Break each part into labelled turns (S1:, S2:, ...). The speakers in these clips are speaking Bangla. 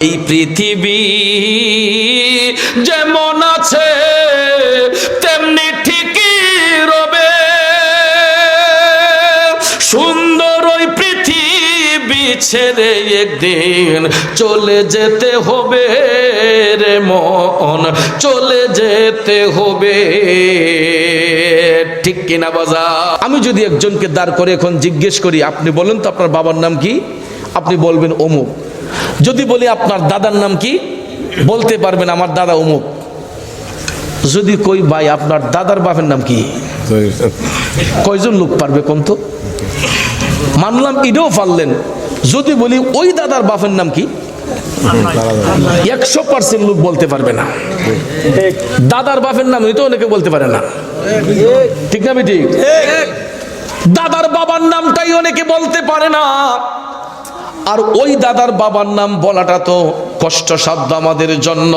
S1: এই পৃথিবী যেমন আছে, তেমনি ঠিকই রবে। সুন্দর ওই পৃথিবী ছেড়ে একদিন চলে যেতে হবে রে মন, চলে যেতে হবে। ঠিক কিনা বাজা আমি যদি একজনকে দাঁড় করে এখন জিজ্ঞেস করি, আপনি বলেন তো আপনার বাবার নাম কি? আপনি বলবেন অমুক। যদি বলি আপনার দাদার নাম কি বলতে পারবেন আমার দাদা অমুক। যদি কই ভাই আপনার দাদার বাপের নাম কি? কয়জন লোক পারবে কোন তো? মানলাম এটাও পারলেন। যদি বলি ওই দাদার বাপের নাম কি একশো পার্সেন্ট লোক বলতে পারবে না। দাদার বাপের নাম তো অনেকে বলতে পারে না। ঠিক না ঠিক। দাদার বাবার নামটাই অনেকে বলতে পারে না। আর ওই দাদার বাবার নাম বলাটা তো কষ্টসাধ্য আমাদের জন্য।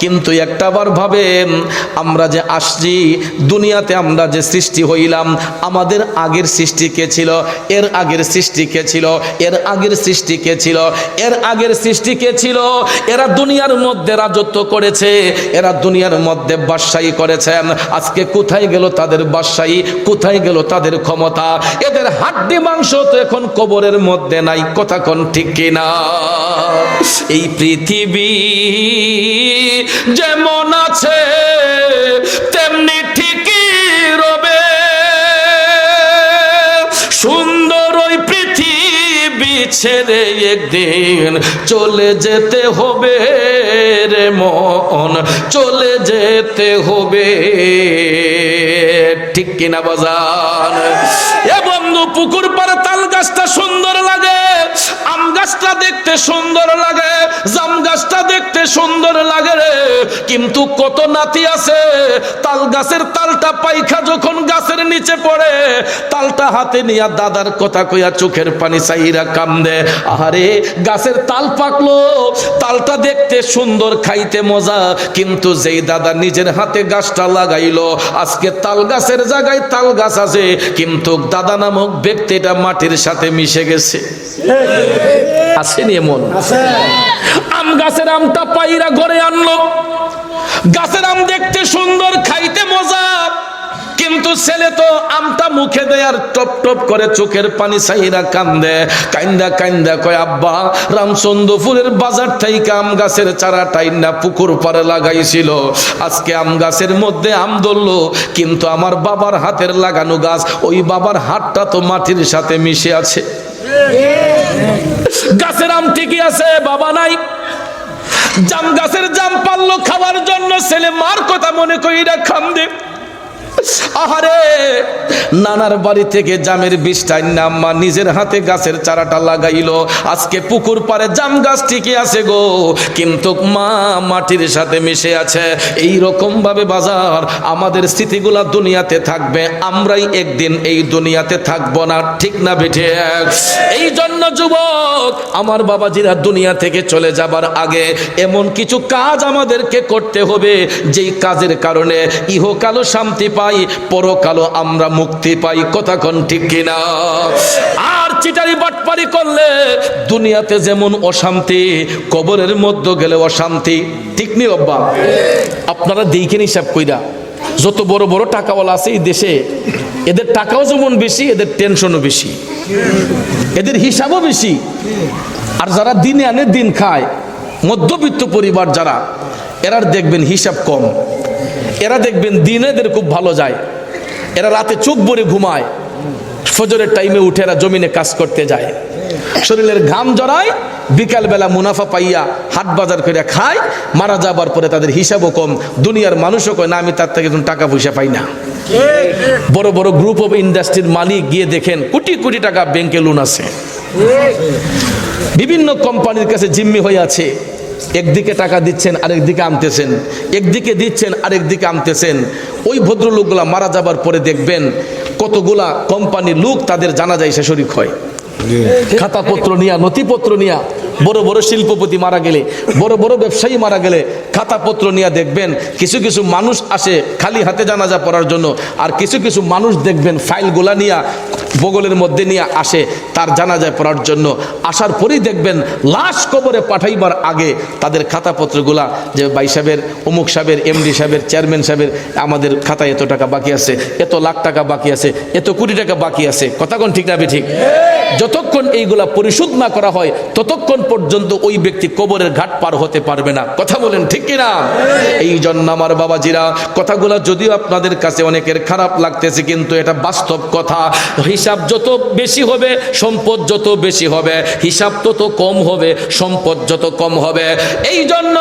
S1: কিন্তু একটাবার ভাবেন, আমরা যে আসছি, দুনিয়াতে আমরা যে সৃষ্টি হইলাম, আমাদের আগের সৃষ্টি কে ছিল? এর আগের সৃষ্টি কে ছিল? এর আগের সৃষ্টি কে ছিল? এর আগের সৃষ্টি কে ছিল? এরা দুনিয়ার মধ্যে রাজত্ব করেছে, এরা দুনিয়ার মধ্যে বাদশাহী করেছেন। আজকে কোথায় গেল তাদের বাদশাহী? কোথায় গেল তাদের ক্ষমতা? এদের হাড্ডি মাংস তো এখন কবরের মধ্যে নাই, কথা কোন ঠিক কিনা? এই পৃথিবী যেমন আছে, তেমনি ঠিকই রবে। সুন্দর ওই পৃথিবী ছেড়ে একদিন চলে যেতে হবে রে মন, চলে যেতে হবে। ঠিক কিনা বাজার এ বন্ধু পুকুর পাড়ে তাল গাছটা সুন্দর লাগে। আম গাছটা দেখতে সুন্দর লাগে, জাম গাছটা দেখতে সুন্দর লাগে কিন্তু কত নাতি আছে, তাল গাছের তালটা পাইখা যখন গাছের নিচে পড়ে, তালটা হাতে নিয়ে দাদার কথা কইয়া চোখের পানি চাইরা কান্দে। আহারে, গাছের তাল পাকলো, তালটা দেখতে সুন্দর, খাইতে মজা। কিন্তু যেই দাদা নিজের হাতে গাছটা লাগাইলো, আজকে তাল গাছের জায়গায় তাল গাছ আছে, কিন্তু দাদা নামক ব্যক্তিটা মাটির সাথে মিশে গেছে। আসেনি এমন? আম গাছের আমটা পাইরা ঘরে আনলো। গাছের আম দেখতে সুন্দর, খাইতে মজা কিন্তু ছেলে তো আমটা মুখে দেয় আর টপ টপ করে চোখের পানি সাইরা কান্দে। কান্দা কান্দা কয়, আব্বা, রামচন্দ্রপুরের বাজার থেকে আম গাছের চারা টাইনা পুকুর পারে লাগাইছিল। আজকে আম গাছের মধ্যে আম ধরলো, কিন্তু আমার বাবার হাতের লাগানো গাছ, ওই বাবার হাতটা তো মাটির সাথে মিশে আছে। গাছের আম ঠিকই আছে, বাবা নাই। জাম গাছের জাম পারল খাওয়ার জন্য, ছেলে মার কথা মনে কইরা খান্দে আহারে, নানার বাড়ি থেকে জামের বীজটা নাম্মা নিজের হাতে গাছের চারাটা লাগাইলো। আজকে পুকুর পারে জাম গাছ ঠিকই আছে গো, কিন্তু মা মাটির সাথে মিশে আছে। এই রকম ভাবে বাজার আমাদের স্মৃতিগুলা দুনিয়াতে থাকবে, আমরাই একদিন এই দুনিয়াতে থাকব না, ঠিক না বেঠে? এই জন্য যুবক, আমার বাবাজিরা দুনিয়া থেকে চলে যাবার আগে এমন কিছু কাজ আমাদেরকে করতে হবে, যেই কাজের কারণে ইহকালও শান্তি পাই, পরকালও আমরা মুক্তি পাই। কথা কোন ঠিক কিনা? আর চিটারি বাটপারি করলে দুনিয়াতে যেমন অশান্তি, কবরের মধ্যে গেলে অশান্তি। ঠিক নি অব্বা? আপনারা দেখেন হিসাব কইরা। যত বড় বড় টাকাওয়ালা আছে এই দেশে, এদের টাকাও যেমন বেশি, এদের টেনশনও বেশি। এদের হিসাবও বেশি। আর যারা দিনে আনে দিন খায়, মধ্যবিত্ত পরিবার যারা, এরার দেখবেন হিসাব কম। এরা দেখবেন দিনে এদের খুব ভালো যায়। এরা রাতে চোখ ভরে ঘুমায়। ফজরের টাইমে উঠে এরা জমিনে কাজ করতে যায়। শরীরের ঘাম জড়ায়, বিকালবেলা মুনাফা পাইয়া হাট বাজার করে খায়, মারা যাবার পরে তাদের হিসাবও কম। দুনিয়ার মানুষও কয়, না, আমি তার থেকে টাকা পয়সা পাই না। বড় বড় গ্রুপ অফ ইন্ডাস্ট্রির মালিক গিয়ে দেখেন, কোটি কোটি টাকা ব্যাংকে লোন আছে। বিভিন্ন কোম্পানির কাছে জিম্মি হয়ে আছে। একদিকে টাকা দিচ্ছেন আরেকদিকে আনতেছেন একদিকে দিচ্ছেন আরেকদিকে আনতেছেন ওই ভদ্রলোকগুলা মারা যাবার পরে দেখবেন কতগুলা কোম্পানির লোক তাদের জানা যায় সে শরিক হয়। খাতাপত্র নিয়া নথিপত্র নিয়া বড় বড় শিল্পপতি মারা গেলে বড় বড় ব্যবসায়ী মারা গেলে খাতাপত্র নিয়ে দেখবেন কিছু কিছু মানুষ আসে খালি হাতে জানাজা পড়ার জন্য আর কিছু কিছু মানুষ দেখবেন ফাইলগুলা নিয়া বগলের মধ্যে নিয়ে আসে, তার জানাজায় পড়ার জন্য। আসার পরেই দেখবেন, লাশ কবরে পাঠাইবার আগে তাদের খাতাপত্রগুলা যে ভাই সাহেবের, অমুক সাহেবের, এমডি সাহেবের, চেয়ারম্যান সাহেবের, আমাদের খাতায় এত টাকা বাকি আছে, এত লাখ টাকা বাকি আছে, এত কোটি টাকা বাকি আছে। কথা কোন ঠিক না ঠিক? যতক্ষণ এইগুলা পরিশোধ না করা হয়, ততক্ষণ পর্যন্ত ওই ব্যক্তি কবরের ঘাট পার হতে পারবে না। কথা বলেন ঠিক কিনা এই জন্য আমার বাবাজিরা, কথাগুলা যদিও আপনাদের কাছে অনেকের খারাপ লাগতেছে, কিন্তু এটা বাস্তব কথা। হিসাব যত বেশি হবে, সম্পদ যত বেশি হবে, হিসাব তত কম হবে, সম্পদ যত কম হবে। এই জন্য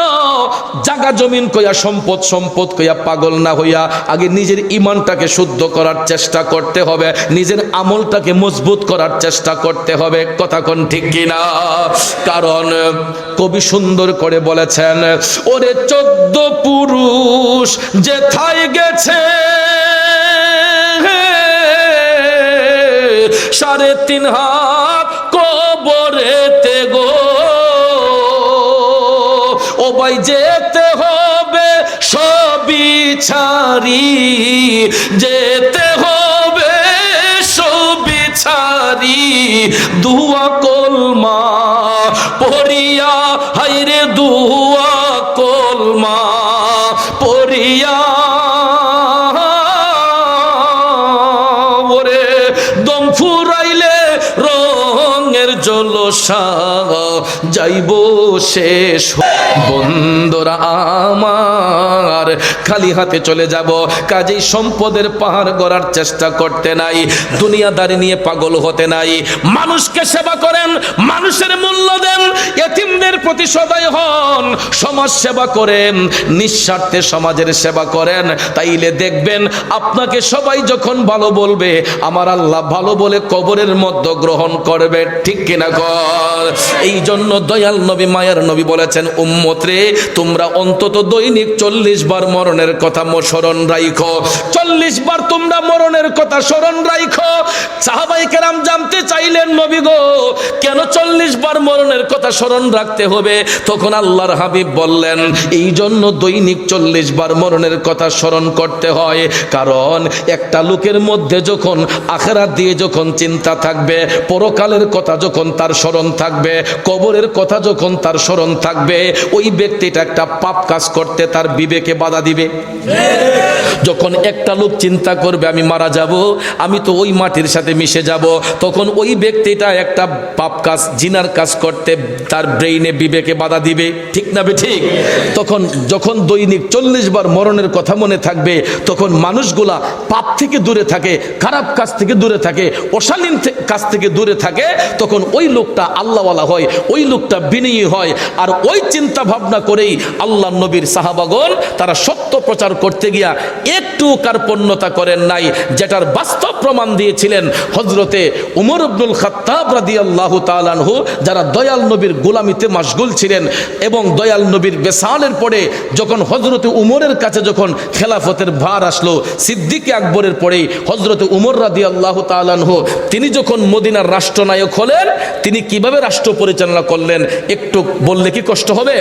S1: জাগা জমিন কইয়া সম্পদ সম্পদ কইয়া পাগল না হইয়া আগে নিজের ইমানটাকে শুদ্ধ করার চেষ্টা করতে হবে, নিজের আমলটাকে মজবুত করার চেষ্টা করতে হবে। কথা কোন ঠিক কিনা? কারণ কবি সুন্দর করে বলেছেন, ওরে চোদ্দ পুরুষ, যেথায় গেছে সাড়ে তিন হাত কবরেতে গো। ও ভাই, যেতে হবে সবই ছাড়ি, যেতে হবে সবই ছাড়ি। দুয়া জলসা যাইব শেষ বন্ধুরা আমার, খালি হাতে চলে যাব। কাজেই সম্পদের পাহাড় গড়ার চেষ্টা করতে নাই। দুনিয়াদারি নিয়ে পাগল হতে নাই। মানুষকে সেবা করেন, মানুষের মূল্য দেন, এতিমদের প্রতি সদয় হন, সমাজ সেবা করেন, নিঃস্বার্থে সমাজের সেবা করেন। তাইলে দেখবেন আপনাকে সবাই যখন ভালো বলবে, আমার আল্লাহ ভালো বলে কবরের মধ্য গ্রহণ করবে, ঠিক কিনা কর। এই জন্য দয়াল নবী, মায়ার নবী বলেছেন, উম্মত রে, তোমরা অন্তত দৈনিক চল্লিশ বার মরণের কথা স্মরণ রাইখো। চল্লিশ বার তোমরা মরণের কথা স্মরণ রাইখো। সাহাবাই কেরাম জানতে চাইলেন, নবী গো, কেন চল্লিশ বার মরণের কথা স্মরণ রাখতে হবে? তখন আল্লাহর হাবিব বললেন এই জন্য দৈনিক চল্লিশ বার মরণের কথা স্মরণ করতে হয়। কারণ একটা লোকের মধ্যে যখন আখেরাত দিয়ে যখন চিন্তা থাকবে, পরকালের কথা যখন তার স্মরণ থাকবে, কবরের কথা যখন তার স্মরণ থাকবে, ওই ব্যক্তিটা একটা পাপ কাজ করতে তার বিবেকে বাধা দিবে। যখন একটা লোক চিন্তা করবে, আমি মারা যাব, আমি তো ওই মাটির সাথে মিশে যাব, তখন ওই ব্যক্তিটা একটা পাপ কাজ, জিনার কাজ করতে তার ব্রেইনে বিবেকে বাধা দিবে। ঠিক না বে ঠিক? তখন যখন দৈনিক চল্লিশ বার মরণের কথা মনে থাকবে, তখন মানুষগুলা পাপ থেকে দূরে থাকে, খারাপ কাজ থেকে দূরে থাকে, অশালীন কাজ থেকে দূরে থাকে, তখন ওই লোকটা আল্লাহওয়ালা হয়, ওই লোকটা বিনয়ী হয়। আর ওই চিন্তা ভাবনা করেই আল্লাহ নবীর সাহাবাগন তারা সত্য প্রচার করতে গিয়া একটু কার্পণ্যতা করেন নাই, যেটার বাস্তব প্রমাণ দিয়েছিলেন হজরতে উমর আব্দুল খাত্তাব রাদি আল্লাহ তালানহু যারা দয়াল নবীর গোলামিতে মাশগুল ছিলেন এবং দয়াল নবীর বেসালের পরে যখন হজরতে উমরের কাছে যখন খেলাফতের ভার আসলো, সিদ্দিকে আকবরের পরেই হজরতে উমর রাদি আল্লাহ তালানহু তিনি যখন মদিনার রাষ্ট্রনায়ক হলেন তিনি কীভাবে রাষ্ট্র পরিচালনা করলেন? একটু বললে কি কষ্ট হবে?